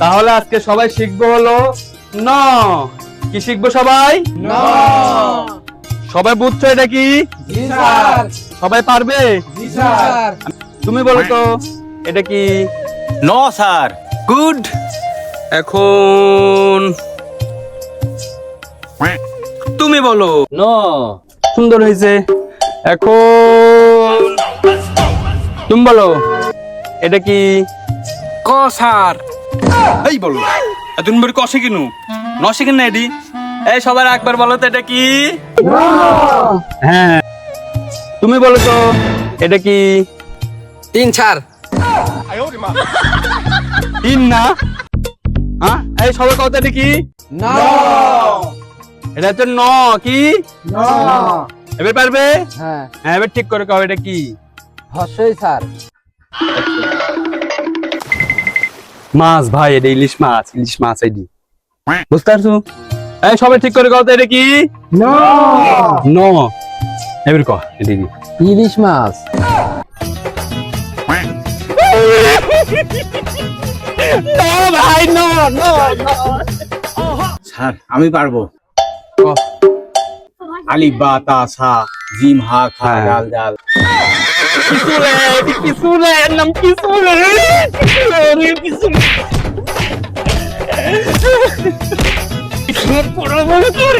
তাহলে আজকে সবাই শিখব হলো ন। কি শিখব সবাই? সবাই বুঝছ এটা কি? সবাই পারবে? তুমি বলো তো এটা কি? ন স্যার। গুড। এখন তুমি বলো। ন। সুন্দর হয়েছে। এখন তুমি বলো এটা কি? ক স্যার। এই বলো তুমি বলি কষে কিনু? ন শিখেন না এডি? এই সবার একবার বলো তো এটা কি? হ্যাঁ। তুমি বলো তো এটা কি? তিন চার তিন না? হ্যাঁ? এই সবাই কথা এটা কি? না। এটা হচ্ছে ন কি? এবার পারবে? হ্যাঁ। হ্যাঁ এবার ঠিক করে কও এটা কি? হর্ষই স্যার। মাছ ভাই এটা ইলিশ মাছ ইলিশ মাছ এডি বুঝতে পারছ? এই সবাই ঠিক করে তো এটা কি? ন। এবার কহ এটা কি ইলিশ মাছ। ভাই ন স্যার আমি পারব। আলিফ বা তা সা জিম হা খা হ্যাঁ। ডাল ডাল। নাম কিসুরে কিসুরে পড়া বলে তোর